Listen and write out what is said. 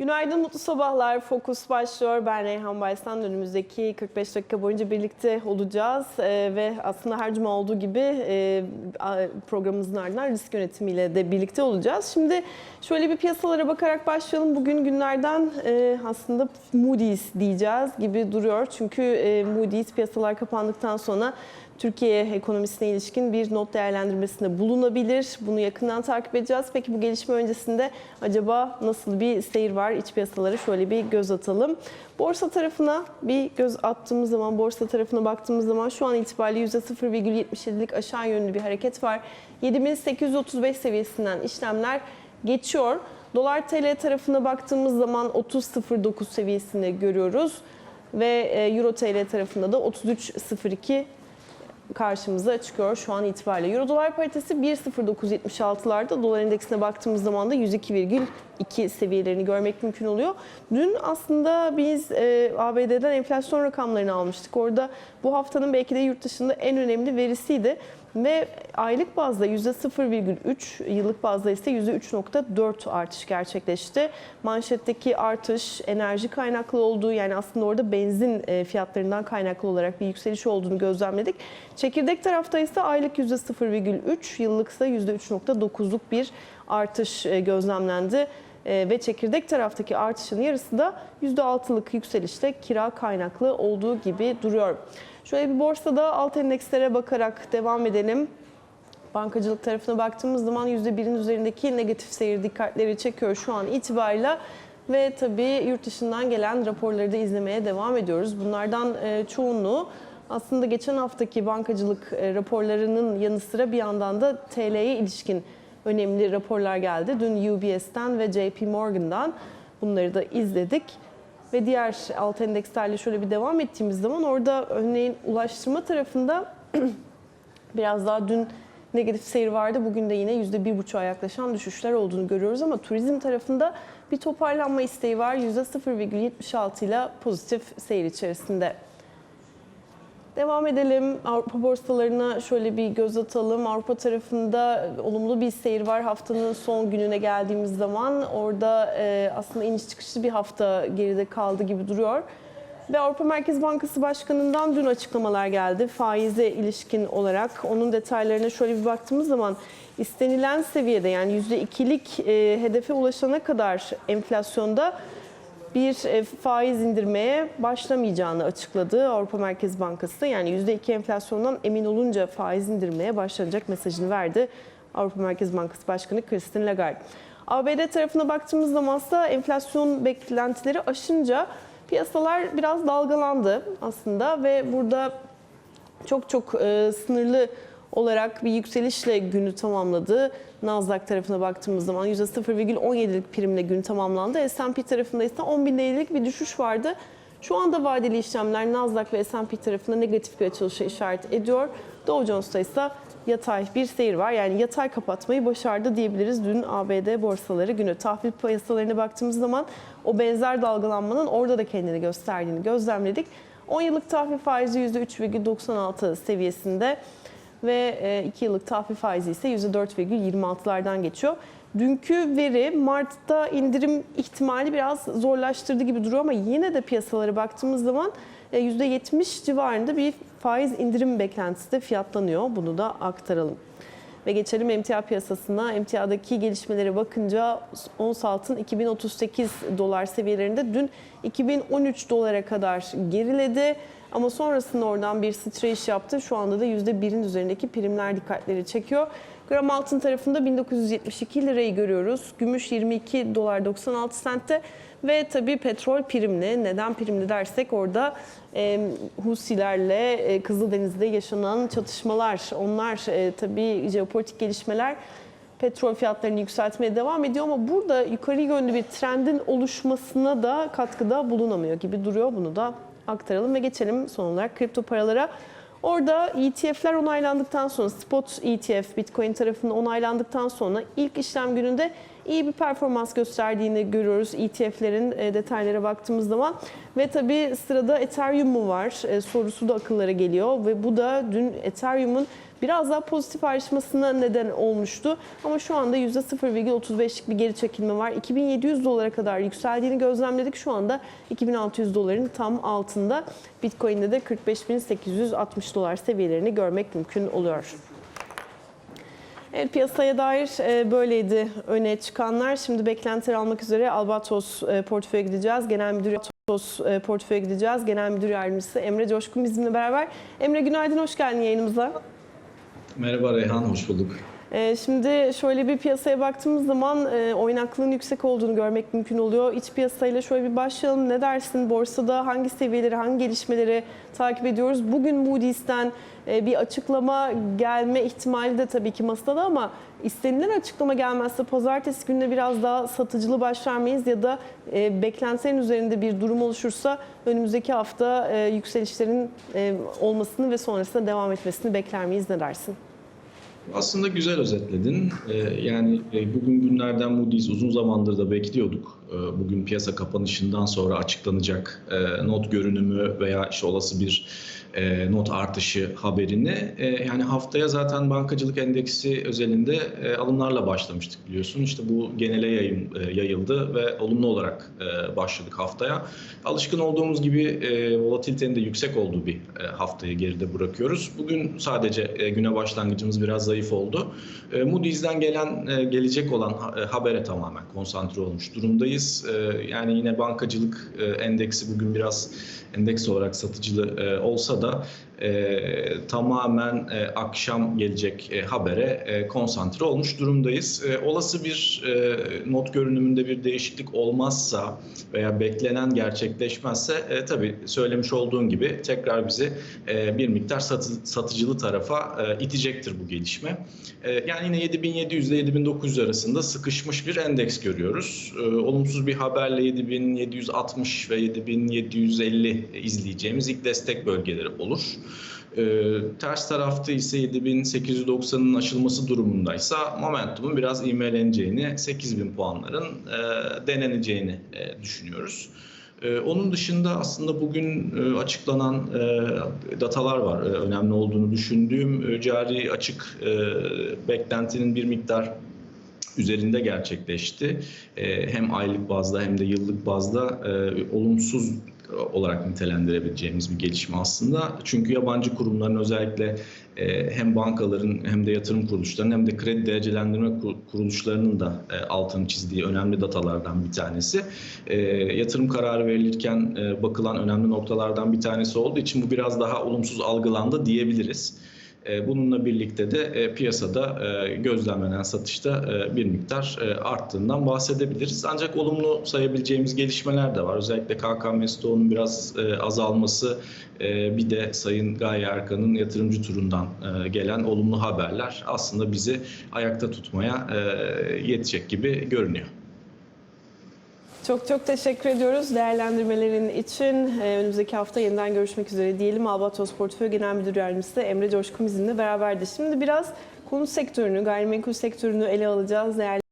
Günaydın, mutlu sabahlar. Fokus başlıyor. Ben Reyhan Baysan. Önümüzdeki 45 dakika boyunca birlikte olacağız. Ee, ve aslında her cuma olduğu gibi e, programımızın ardından risk yönetimiyle de birlikte olacağız. Şimdi şöyle bir piyasalara bakarak başlayalım. Bugün günlerden e, aslında Moody's diyeceğiz gibi duruyor. Çünkü e, Moody's piyasalar kapandıktan sonra Türkiye ekonomisine ilişkin bir not değerlendirmesinde bulunabilir. Bunu yakından takip edeceğiz. Peki bu gelişme öncesinde acaba nasıl bir seyir var? İç piyasalara şöyle bir göz atalım. Borsa tarafına bir göz attığımız zaman, borsa tarafına baktığımız zaman şu an itibariyle %0,77'lik aşağı yönlü bir hareket var. 7835 seviyesinden işlemler geçiyor. Dolar TL tarafına baktığımız zaman 30.09 seviyesini görüyoruz ve e, Euro TL tarafında da 33.02 karşımıza çıkıyor şu an itibariyle. Euro dolar paritesi 1.0976'larda. Dolar endeksine baktığımız zaman da 102,2 seviyelerini görmek mümkün oluyor. Dün aslında biz e, ABD'den enflasyon rakamlarını almıştık. Orada bu haftanın belki de yurt dışında en önemli verisiydi. Ve aylık bazda %0,3, yıllık bazda ise %3,4 artış gerçekleşti. Manşetteki artış enerji kaynaklı olduğu yani aslında orada benzin e, fiyatlarından kaynaklı olarak bir yükseliş olduğunu gözlemledik. Çekirdek tarafta ise aylık %0,3, yıllık ise %3,9'luk bir artış e, gözlemlendi. E, Ve çekirdek taraftaki artışın yarısı da %6'lık yükselişte kira kaynaklı olduğu gibi duruyor. Şöyle bir borsada alt endekslere bakarak devam edelim. Bankacılık tarafına baktığımız zaman %1'in üzerindeki negatif seyir dikkatleri çekiyor şu an itibariyle. Ve tabii yurt dışından gelen raporları da izlemeye devam ediyoruz. Bunlardan e, çoğunluğu aslında geçen haftaki bankacılık e, raporlarının yanı sıra bir yandan da TL'ye ilişkin önemli raporlar geldi. Dün UBS'ten ve JP Morgan'dan bunları da izledik. Ve diğer alt endekslerle şöyle bir devam ettiğimiz zaman orada örneğin ulaştırma tarafında biraz daha dün negatif seyir vardı. Bugün de yine %1,5'a yaklaşan düşüşler olduğunu görüyoruz ama turizm tarafında bir toparlanma isteği var. %0,76 ile pozitif seyir içerisinde. Devam edelim. Avrupa borsalarına şöyle bir göz atalım. Avrupa tarafında olumlu bir seyir var. Haftanın son gününe geldiğimiz zaman orada e, aslında iniş çıkışlı bir hafta geride kaldı gibi duruyor. Ve Avrupa Merkez Bankası Başkanı'ndan dün açıklamalar geldi faize ilişkin olarak. Onun detaylarına şöyle bir baktığımız zaman istenilen seviyede yani %2'lik e, hedefe ulaşana kadar enflasyonda bir e, faiz indirmeye başlamayacağını açıkladı Avrupa Merkez Bankası. Yani %2 enflasyondan emin olunca faiz indirmeye başlanacak mesajını verdi Avrupa Merkez Bankası Başkanı Christine Lagarde. ABD tarafına baktığımız zaman ise enflasyon beklentileri aşınca piyasalar biraz dalgalandı aslında ve burada çok çok e, sınırlı olarak bir yükselişle günü tamamladı. Nasdaq tarafına baktığımız zaman %0,17'lik primle gün tamamlandı. S&P tarafında ise 10 bin değerlik bir düşüş vardı. Şu anda vadeli işlemler Nasdaq ve S&P tarafında negatif bir açılışa işaret ediyor. Dow Jones'ta ise yatay bir seyir var. Yani yatay kapatmayı başardı diyebiliriz dün ABD borsaları günü. Tahvil piyasalarına baktığımız zaman o benzer dalgalanmanın orada da kendini gösterdiğini gözlemledik. 10 yıllık tahvil faizi %3,96 seviyesinde ve 2 yıllık tahvil faizi ise %4,26'lardan geçiyor. Dünkü veri Mart'ta indirim ihtimali biraz zorlaştırdı gibi duruyor ama yine de piyasalara baktığımız zaman e, %70 civarında bir faiz indirim beklentisi de fiyatlanıyor. Bunu da aktaralım. Ve geçelim emtia piyasasına. Emtiadaki gelişmelere bakınca ons altın 2038 dolar seviyelerinde dün 2013 dolara kadar geriledi. Ama sonrasında oradan bir sıçrayış yaptı. Şu anda da %1'in üzerindeki primler dikkatleri çekiyor. Gram altın tarafında 1972 lirayı görüyoruz. Gümüş 22 dolar 96 sentte ve tabii petrol primli. Neden primli dersek orada e, Husilerle e, Kızıldeniz'de yaşanan çatışmalar, onlar e, tabii jeopolitik gelişmeler petrol fiyatlarını yükseltmeye devam ediyor ama burada yukarı yönlü bir trendin oluşmasına da katkıda bulunamıyor gibi duruyor. Bunu da aktaralım ve geçelim son olarak kripto paralara. Orada ETF'ler onaylandıktan sonra spot ETF Bitcoin tarafında onaylandıktan sonra ilk işlem gününde iyi bir performans gösterdiğini görüyoruz ETF'lerin e, detaylara baktığımız zaman. Ve tabii sırada Ethereum mu var e, sorusu da akıllara geliyor ve bu da dün Ethereum'un biraz daha pozitif ayrışmasına neden olmuştu. Ama şu anda %0,35'lik bir geri çekilme var. 2700 dolara kadar yükseldiğini gözlemledik. Şu anda 2600 doların tam altında. Bitcoin'de de 45.860 dolar seviyelerini görmek mümkün oluyor. Evet, piyasaya dair e, böyleydi öne çıkanlar. Şimdi beklentiler almak üzere Albatros e, portföye gideceğiz. Genel Müdür Albatros e, portföye gideceğiz. Genel Müdür Yardımcısı Emre Coşkun bizimle beraber. Emre günaydın, hoş geldin yayınımıza. Merhaba Reyhan, hoş bulduk. E, Şimdi şöyle bir piyasaya baktığımız zaman e, oynaklığın yüksek olduğunu görmek mümkün oluyor. İç piyasayla şöyle bir başlayalım. Ne dersin? Borsada hangi seviyeleri, hangi gelişmeleri takip ediyoruz? Bugün Moody's'ten e, bir açıklama gelme ihtimali de tabii ki masada ama istenilen açıklama gelmezse pazartesi gününe biraz daha satıcılı başlar mıyız ya da e, beklentilerin üzerinde bir durum oluşursa önümüzdeki hafta yükselişlerin olmasını ve sonrasında devam etmesini bekler miyiz? Ne dersin? Aslında güzel özetledin. Ee, yani e, bugün günlerden Moody's uzun zamandır da bekliyorduk. Ee, Bugün piyasa kapanışından sonra açıklanacak e, not görünümü veya işte olası bir e, not artışı haberini. E, Yani haftaya zaten bankacılık endeksi özelinde e, alımlarla başlamıştık biliyorsun. İşte bu genele yayın, e, yayıldı ve olumlu olarak e, başladık haftaya. Alışkın olduğumuz gibi e, volatilitenin de yüksek olduğu bir e, haftayı geride bırakıyoruz. Bugün sadece e, güne başlangıcımız biraz zayıf oldu. E, Moody's'den gelen e, gelecek olan ha- e, habere tamamen konsantre olmuş durumdayız. E, Yani yine bankacılık e, endeksi bugün biraz endeks olarak satıcılı e, olsa da e, tamamen e, akşam gelecek e, habere e, konsantre olmuş durumdayız. E, olası bir e, not görünümünde bir değişiklik olmazsa veya beklenen gerçekleşmezse e, tabii söylemiş olduğun gibi tekrar bizi e, bir miktar satı, satıcılı tarafa e, itecektir bu gelişme. E, yani yine 7700 ile 7900 arasında sıkışmış bir endeks görüyoruz. E, olumsuz bir haberle 7760 ve 7750 izleyeceğimiz ilk destek bölgeleri olur. E, ters tarafta ise 7890'ın aşılması durumundaysa momentumun biraz ivmeleneceğini, 8000 puanların e, deneneceğini e, düşünüyoruz. Ee, Onun dışında aslında bugün e, açıklanan e, datalar var. E, Önemli olduğunu düşündüğüm e, cari açık e, beklentinin bir miktar üzerinde gerçekleşti. E, Hem aylık bazda hem de yıllık bazda e, olumsuz olarak nitelendirebileceğimiz bir gelişme aslında. Çünkü yabancı kurumların özellikle e, hem bankaların hem de yatırım kuruluşlarının hem de kredi derecelendirme kur- kuruluşlarının da e, altını çizdiği önemli datalardan bir tanesi. E, Yatırım kararı verilirken bakılan önemli noktalardan bir tanesi olduğu için bu biraz daha olumsuz algılandı diyebiliriz. E, Bununla birlikte de e, piyasada e, gözlemlenen satışta bir miktar arttığından bahsedebiliriz. Ancak olumlu sayabileceğimiz gelişmeler de var. Özellikle KKM stoğunun biraz azalması, bir de Sayın Gaye Erkan'ın yatırımcı turundan gelen olumlu haberler aslında bizi ayakta tutmaya yetecek gibi görünüyor. Çok çok teşekkür ediyoruz değerlendirmelerin için. Ee, önümüzdeki hafta yeniden görüşmek üzere diyelim. Albatros Portföy Genel Müdür Yardımcısı Emre Coşkun bizimle beraberdi. Şimdi biraz konut sektörünü, gayrimenkul sektörünü ele alacağız. Değerli